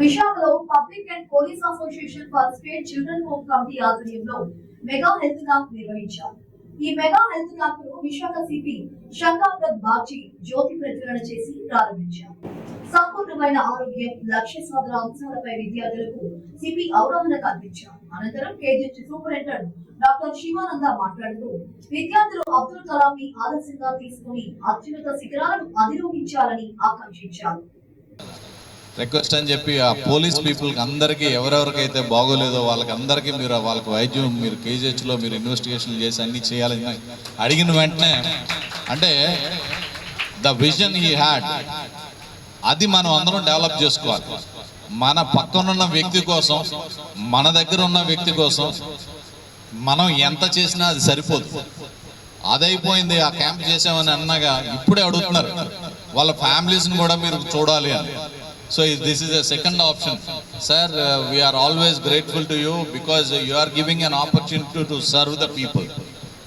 విశాఖలో public and police association for state children home committee ఆధ్వర్యంలో mega health camp నిర్వహించారు. ఈ మెగా హెల్త్ క్యాంప్ను విశాఖ సిపి శంకాప్రద్ బాచి జ్యోతి ప్రజ్వలన చేసి ప్రారంభించారు. సంపూర్ణమైన ఆరోగ్యం లక్ష్య సాధన అంశాలపై విద్యార్థులకు సిపి అవగాహన కల్పించారు. అనంతరం కేజీహెచ్ సూపరింటెండెంట్ డాక్టర్ శివానంద మాట్లాడుతూ విద్యార్థులు అబ్దుల్ కలాం ని ఆదర్శంగా తీసుకుని అత్యున్నత శిఖరాలను అధిరోహించాలని ఆకాంక్షించారు. రిక్వెస్ట్ అని చెప్పి ఆ పోలీస్ పీపుల్కి అందరికీ ఎవరెవరికైతే బాగోలేదో వాళ్ళకి అందరికీ మీరు వాళ్ళకి వైద్యం మీరు కేజీహెచ్లో మీరు ఇన్వెస్టిగేషన్ చేసి అన్నీ చేయాలని అడిగిన వెంటనే అంటే ద విజన్ ఈ హ్యాడ్ అది మనం అందరం డెవలప్ చేసుకోవాలి. మన పక్కనున్న వ్యక్తి కోసం మన దగ్గర ఉన్న వ్యక్తి కోసం మనం ఎంత చేసినా అది సరిపోదు. అదైపోయింది ఆ క్యాంప్ చేసామని అన్నగా ఇప్పుడే అడుగుతున్నారు. వాళ్ళ ఫ్యామిలీస్ని కూడా మీరు చూడాలి అని. So this is the second option sir we're always grateful to you because you are giving an opportunity to serve the people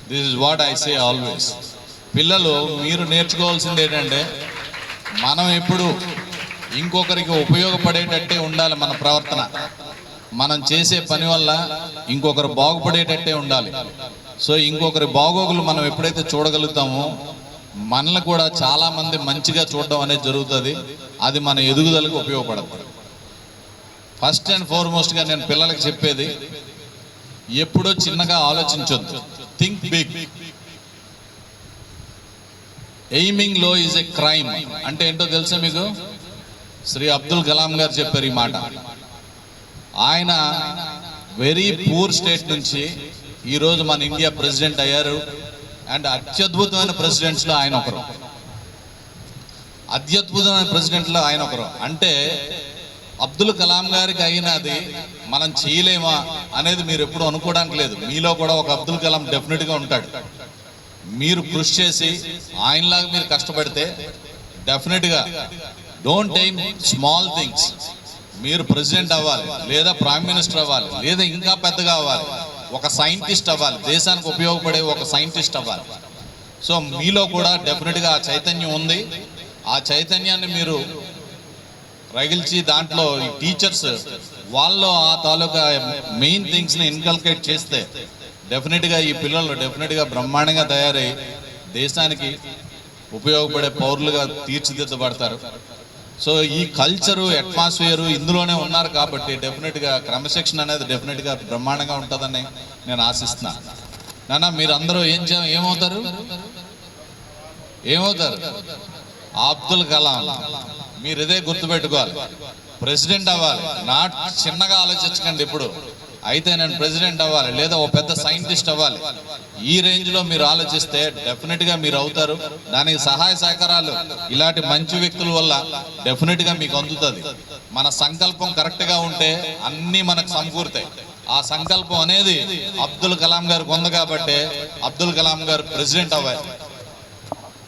this is what I say always పిల్లలు మీరు నేర్చుకోవాల్సింది ఏంటంటే మనం ఎప్పుడు ఇంకొకరికి ఉపయోగపడేటట్టే ఉండాలి మన ప్రవర్తన. మనం చేసే పని వల్ల ఇంకొకరు బాగుపడేటట్టే ఉండాలి. సో ఇంకొకరి బాగోగులు మనం ఎప్పుడైతే చూడగలుగుతామో మనల్ని కూడా చాలా మంది మంచిగా చూడడం అనేది జరుగుతుంది. అది మన ఎదుగుదలకు ఉపయోగపడదు. ఫస్ట్ అండ్ ఫార్మోస్ట్గా నేను పిల్లలకి చెప్పేది ఎప్పుడో చిన్నగా ఆలోచించొద్దు. థింక్ బిగ్ ఎయిమింగ్లో ఈజ్ ఎ క్రైమ్ అంటే ఏంటో తెలుసా మీకు? శ్రీ అబ్దుల్ కలాం గారు చెప్పారు ఈ మాట. ఆయన వెరీ పూర్ స్టేట్ నుంచి ఈరోజు మన ఇండియా ప్రెసిడెంట్ అయ్యారు. అండ్ అత్యద్భుతమైన ప్రెసిడెంట్స్లో ఆయన ఒకరు. అత్యద్భుతమైన ప్రెసిడెంట్లో ఆయన ఒకరు. అంటే అబ్దుల్ కలాం గారికి అయినది మనం చేయలేమా అనేది మీరు ఎప్పుడు అనుకోవడానికి లేదు. మీలో కూడా ఒక అబ్దుల్ కలాం డెఫినెట్గా ఉంటాడు. మీరు కృషి చేసి ఆయనలాగా మీరు కష్టపడితే డెఫినెట్గా. డోంట్ టైమ్ స్మాల్ థింగ్స్ మీరు ప్రెసిడెంట్ అవ్వాలి లేదా ప్రైమ్ మినిస్టర్ అవ్వాలి లేదా ఇంకా పెద్దగా అవ్వాలి. ఒక సైంటిస్ట్ అవ్వాలి. దేశానికి ఉపయోగపడే ఒక సైంటిస్ట్ అవ్వాలి. సో మీలో కూడా డెఫినెట్గా ఆ చైతన్యం ఉంది. ఆ చైతన్యాన్ని మీరు రగిల్చి దాంట్లో ఈ టీచర్స్ వాళ్ళు ఆ తాలూకా మెయిన్ థింగ్స్ని ఇన్కల్కేట్ చేస్తే డెఫినెట్గా ఈ పిల్లలు డెఫినెట్గా బ్రహ్మాండంగా తయారై దేశానికి ఉపయోగపడే పౌరులుగా తీర్చిదిద్దబడతారు. సో ఈ కల్చరు అట్మాస్ఫియరు ఇందులోనే ఉన్నారు కాబట్టి డెఫినెట్గా క్రమశిక్షణ అనేది డెఫినెట్గా బ్రహ్మాండంగా ఉంటుందని నేను ఆశిస్తున్నాను నాన్న మీరు అందరూ ఏం చే ఏమవుతారు? ఏమవుతారు? అబ్దుల్ కలాం మీరు ఇదే గుర్తుపెట్టుకోవాలి. ప్రెసిడెంట్ అవ్వాలి. నాట్ చిన్నగా ఆలోచించకండి ఇప్పుడు. అయితే నేను ప్రెసిడెంట్ అవ్వాలి లేదా ఓ పెద్ద సైంటిస్ట్ అవ్వాలి ఈ రేంజ్లో మీరు ఆలోచిస్తే డెఫినెట్గా మీరు అవుతారు దానికి సహాయ సహకారాలు ఇలాంటి మంచి వ్యక్తుల వల్ల డెఫినెట్గా మీకు అందుతుంది మన సంకల్పం కరెక్ట్గా ఉంటే అన్ని మనకు సమకూరుతాయి ఆ సంకల్పం అనేది అబ్దుల్ కలాం గారికి ఉంది కాబట్టి అబ్దుల్ కలాం గారు ప్రెసిడెంట్ అవ్వాలి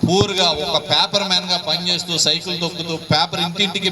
పూర్గా ఒక పేపర్ మ్యాన్గా పనిచేస్తూ సైకిల్ తొక్కుతూ పేపర్ ఇంటింటికి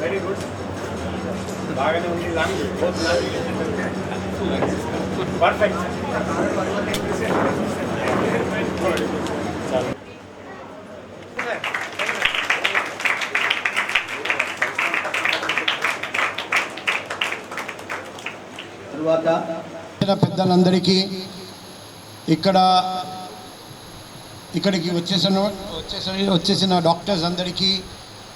వెరీ గుడ్ బాగానే ఉంది లాంగ్ పర్ఫెక్ట్ పెద్దలందరికీ ఇక్కడ ఇక్కడికి వచ్చేసిన వచ్చేసిన వచ్చేసిన డాక్టర్స్ అందరికీ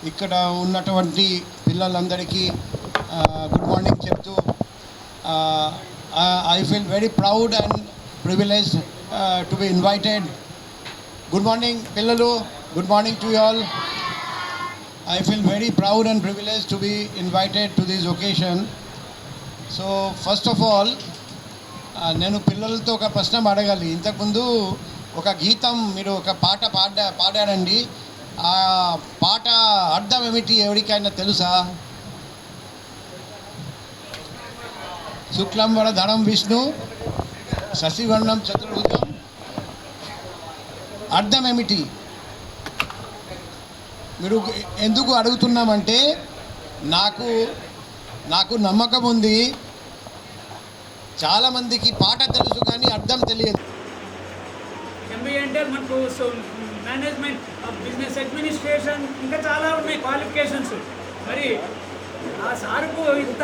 ఇక్కడ ఉన్నటువంటి పిల్లలందరికీ గుడ్ మార్నింగ్ చెప్తూ I feel very proud and privilege to be invited good morning పిల్లలు. Good morning to all I feel very proud and privilege to be invited to this occasion so first of all నేను పిల్లలతో ఒక ప్రశ్న అడగాలి. ఇంతకుముందు ఒక గీతం మీరు ఒక పాట పాడా పాడారండి. ఆ పాట అర్థం ఏమిటి ఎవరికైనా తెలుసా? శుక్లంబర ధనం విష్ణు శశివర్ణం చతుర్భుజం. అర్థం ఏమిటి? మీరు ఎందుకు అడుగుతున్నామంటే నాకు నాకు నమ్మకం ఉంది చాలామందికి పాట తెలుసు కానీ అర్థం తెలియదు. అంటే మనకు సో మేనేజ్మెంట్ బిజినెస్ అడ్మినిస్ట్రేషన్ ఇంకా చాలా ఉన్నాయి క్వాలిఫికేషన్స్. మరి ఆ సార్కు ఇంత